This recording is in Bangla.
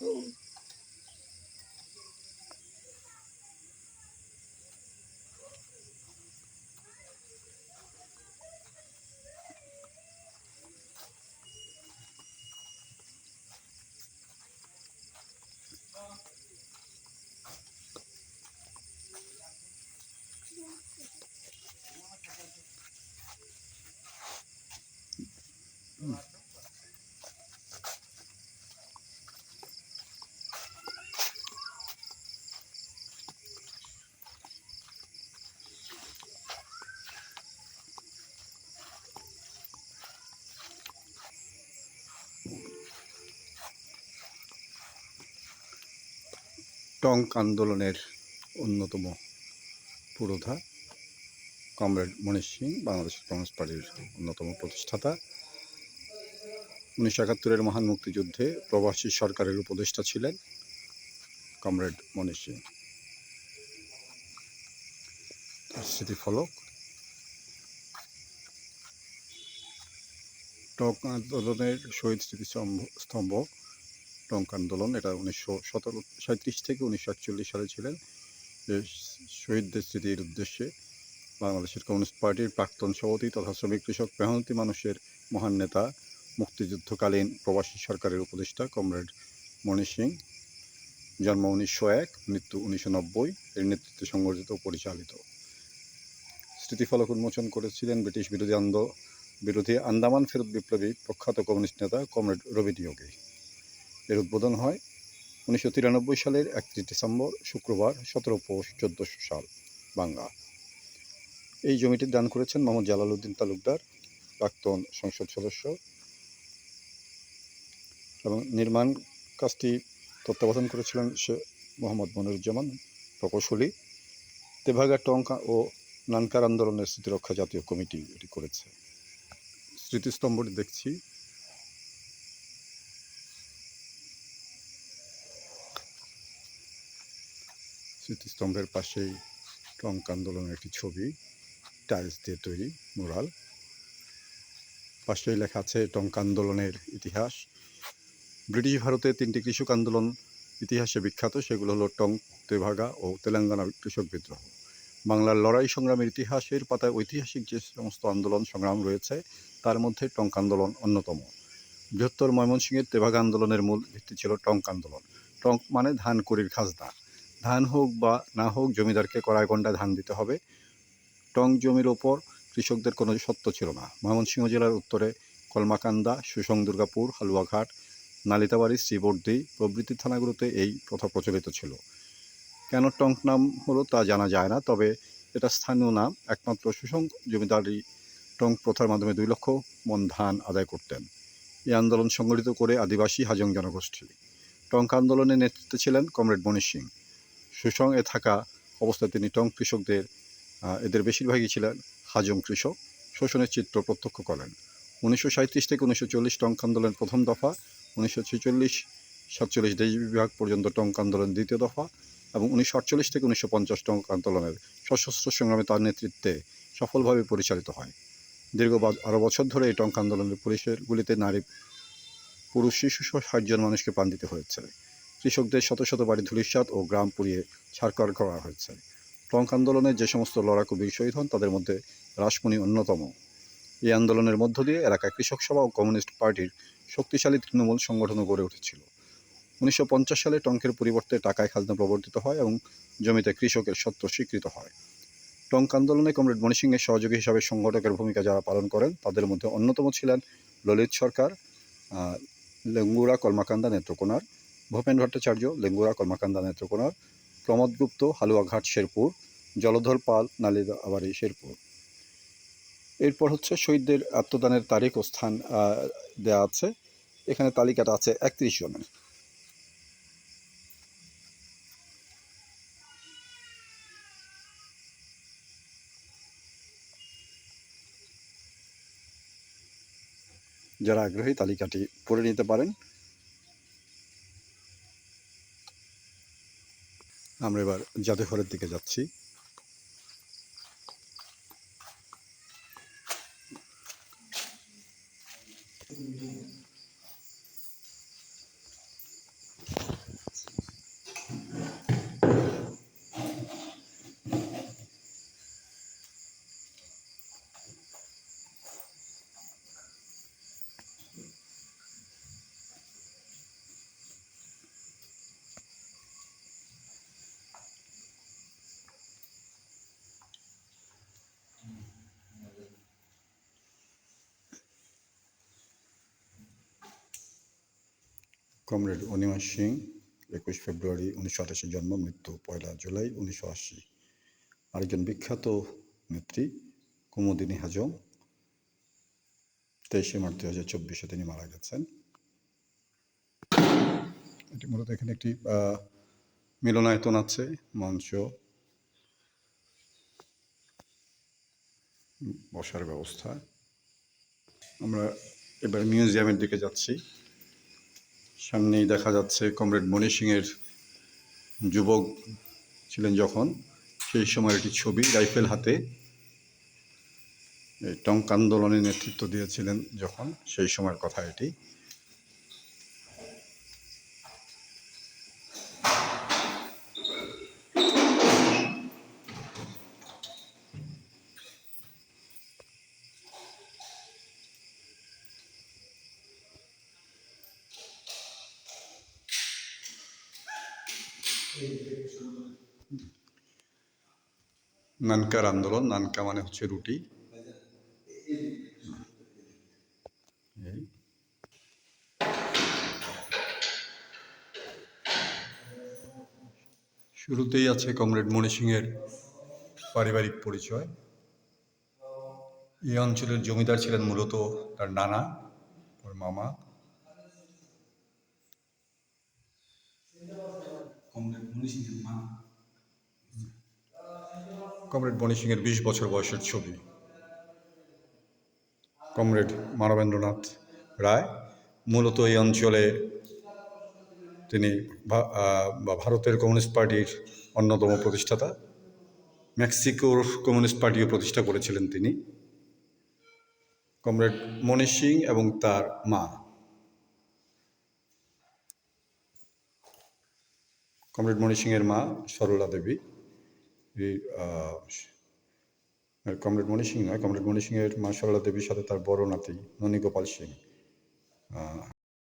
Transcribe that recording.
嗯。টঙ্ক আন্দোলনের অন্যতম পুরোধা কমরেড মনীষ সিং, বাংলাদেশ কমিউনিস্ট পার্টির অন্যতম প্রতিষ্ঠাতা। উনিশশো একাত্তরের মহান মুক্তিযুদ্ধে প্রবাসী সরকারের উপদেষ্টা ছিলেন কমরেড মনীষ সিং। স্মৃতিফলক টঙ্ক আন্দোলনের শহীদ স্মৃতিস্তম্ভ স্তম্ভ টঙ্ক আন্দোলন, এটা উনিশশো সতেরো সাঁত্রিশ থেকে উনিশশো একচল্লিশ সালে ছিলেন। যে শহীদদের স্মৃতির উদ্দেশ্যে বাংলাদেশের কমিউনিস্ট পার্টির প্রাক্তন সভাপতি তথা শ্রমিক কৃষক মেহনতি মানুষের মহান নেতা, মুক্তিযুদ্ধকালীন প্রবাসী সরকারের উপদেষ্টা কমরেড মণি সিং। জন্ম উনিশশো এক, মৃত্যু উনিশশো নব্বই, এর নেতৃত্বে সংগঠিত পরিচালিত। স্মৃতিফলক উন্মোচন করেছিলেন ব্রিটিশ বিরোধী আন্দ, বিরোধী আন্দামান ফেরত বিপ্লবী প্রখ্যাত কমিউনিস্ট নেতা কমরেড রবি নিয়োগী। এর উদ্বোধন হয় উনিশশো তিরানব্বই সালের একত্রিশ ডিসেম্বর, শুক্রবার, সতেরো পৌষ, চোদ্দোশো সাল, বাংলা। এই জমিটি দান করেছেন মোহাম্মদ জালালউদ্দিন তালুকদার, প্রাক্তন সংসদ সদস্য এবং নির্মাণ কাজটি তত্ত্বাবধান করেছিলেন সে মোহাম্মদ মনিরুজ্জামান প্রকৌশলী। তেভাগা টঙ্কা ও নানকার আন্দোলনের স্মৃতিরক্ষা জাতীয় কমিটি এটি করেছে। স্মৃতিস্তম্ভটি দেখছি। স্মৃতিস্তম্ভের পাশেই টঙ্ক আন্দোলনের একটি ছবি, টাইলস দিয়ে তৈরি মুরাল। পাশেই লেখা আছে, টঙ্ক আন্দোলনের ইতিহাস। ব্রিটিশ ভারতে তিনটি কৃষক আন্দোলন ইতিহাসে বিখ্যাত। সেগুলো হলো টঙ্ক, তেভাগা ও তেলেঙ্গানা কৃষক বিদ্রোহ। বাংলার লড়াই সংগ্রামের ইতিহাসের পাতায় ঐতিহাসিক যে সমস্ত আন্দোলন সংগ্রাম রয়েছে, তার মধ্যে টঙ্ক আন্দোলন অন্যতম। বৃহত্তর ময়মনসিংহের তেভাগা আন্দোলনের মূল ভিত্তি ছিল টঙ্ক আন্দোলন। টঙ্ক মানে ধান কুড়ির খাজনা ধান হোক বা না হোক, জমিদারকে কড়ায় গন্ডায় ধান দিতে হবে। টং জমির ওপর কৃষকদের কোনো সত্য ছিল না। ময়মনসিংহ জেলার উত্তরে কলমাকান্দা, সুসং দুর্গাপুর, হালুয়াঘাট, নালিতাবাড়ি, শ্রীবর্দী প্রভৃতি থানাগুলোতে এই প্রথা প্রচলিত ছিল। কেন টঙ্ক নাম হলো তা জানা যায় না, তবে এটা স্থানীয় নাম। একমাত্র সুসং জমিদারি টঙ্ক প্রথার মাধ্যমে দুই লক্ষ মন ধান আদায় করতেন। এই আন্দোলন সংগঠিত করে আদিবাসী হাজং জনগোষ্ঠী। টঙ্ক আন্দোলনের নেতৃত্বে ছিলেন কমরেড মনীষ সিং। সুসং এ থাকা অবস্থায় তিনি টং কৃষকদের এদের বেশিরভাগই ছিলেন হাজং কৃষক। শোষণের চিত্র প্রত্যক্ষ করেন। উনিশশো সাঁত্রিশ থেকে উনিশশো চল্লিশ টঙ্ক আন্দোলনের প্রথম দফা, উনিশশো ছেচল্লিশ, সাতচল্লিশ দেশ বিভাগ পর্যন্ত টঙ্ক আন্দোলন দ্বিতীয় দফা এবং উনিশশো আটচল্লিশ থেকে উনিশশো পঞ্চাশ টঙ্ক আন্দোলনের সশস্ত্র সংগ্রামে তার নেতৃত্বে সফলভাবে পরিচালিত হয়। দীর্ঘ আরও বছর ধরে এই টঙ্ক আন্দোলনের পুলিশের গুলিতে নারী, পুরুষ, শিশু, সহ ষাট জন মানুষকে প্রাণ দিতে হয়েছে। কৃষকদের শত শত বাড়ি ধূলিসাৎ ও গ্রাম পুড়িয়ে ছাড়কার করা হয়েছে। টঙ্ক আন্দোলনে যে সমস্ত লড়াকু বীর শহীদ হন তাদের মধ্যে রাসমণি অন্যতম। এই আন্দোলনের মধ্য দিয়ে এলাকায় কৃষক সভা ও কমিউনিস্ট পার্টির শক্তিশালী তৃণমূল সংগঠনও গড়ে উঠেছিল। উনিশশো পঞ্চাশ সালে টঙ্কের পরিবর্তে টাকায় খাজনা প্রবর্তিত হয় এবং জমিতে কৃষকের সত্য স্বীকৃত হয়। টঙ্ক আন্দোলনে কমরেড মণি সিংয়ের সহযোগী হিসাবে সংগঠকের ভূমিকা যারা পালন করেন তাদের মধ্যে অন্যতম ছিলেন ললিত সরকার আহ, লেঙ্গুরা কলমাকান্দা নেত্রকোনার ভূপেন ভট্টাচার্য, লেঙ্গুরা কর্মাকান্দা নেত্রকোনার, প্রমোদ গুপ্ত, হালুয়াঘাট, শেরপুর, জলধর পাল নালিদাবাড়ি শেরপুর। এরপর হচ্ছে শহীদদের আত্মদানের তারিখ ও স্থান দেয়া আছে। এখানে তালিকাটা আছে একত্রিশ জনের। যারা আগ্রহী তালিকাটি পড়ে নিতে পারেন। আমরা এবার জাদুঘরের দিকে যাচ্ছি। কমরেড অনিমা সিং, একুশ ফেব্রুয়ারি উনিশশো আটাশি জন্ম, মৃত্যু পয়লা জুলাই উনিশশো আশি। আরেকজন বিখ্যাত নেত্রী, কুমুদিনী হাজং, তেইশে মার্চ দু হাজার চব্বিশে তিনি মারা গেছেন। এটি মূলত এখানে একটি মিলনায়তন আছে, মঞ্চ। বসার ব্যবস্থা। আমরা এবার মিউজিয়ামের দিকে যাচ্ছি। সামনেই দেখা যাচ্ছে কমরেড মণি সিংয়ের যুবক ছিলেন যখন। সেই সময়ের একটি ছবি রাইফেল হাতে টঙ্ক আন্দোলনে নেতৃত্ব দিয়েছিলেন যখন। সেই সময়ের কথা এটি। নানকার আন্দোলন, নানকা মানে হচ্ছে রুটি। শুরুতেই আছে কমরেড মণি সিংয়ের পারিবারিক পরিচয়। এই অঞ্চলের জমিদার ছিলেন মূলত তার নানা, ওর মামা। কমরেড মণি সিংয়ের বিশ বছর বয়সের ছবি। কমরেড মানবেন্দ্রনাথ রায় মূলত এই অঞ্চলে তিনি ভারতের কমিউনিস্ট পার্টির অন্যতম প্রতিষ্ঠাতা। মেক্সিকোর কমিউনিস্ট পার্টিও প্রতিষ্ঠা করেছিলেন তিনি। কমরেড মণি সিং এবং তার মা। কমরেড মণি সিংয়ের মা সরলা দেবী। কমরেড মণি সিং নয়, কমরেড মণি সিংয়ের মা সরলা দেবীর সাথে তার বড় নাতি ননী গোপাল সিং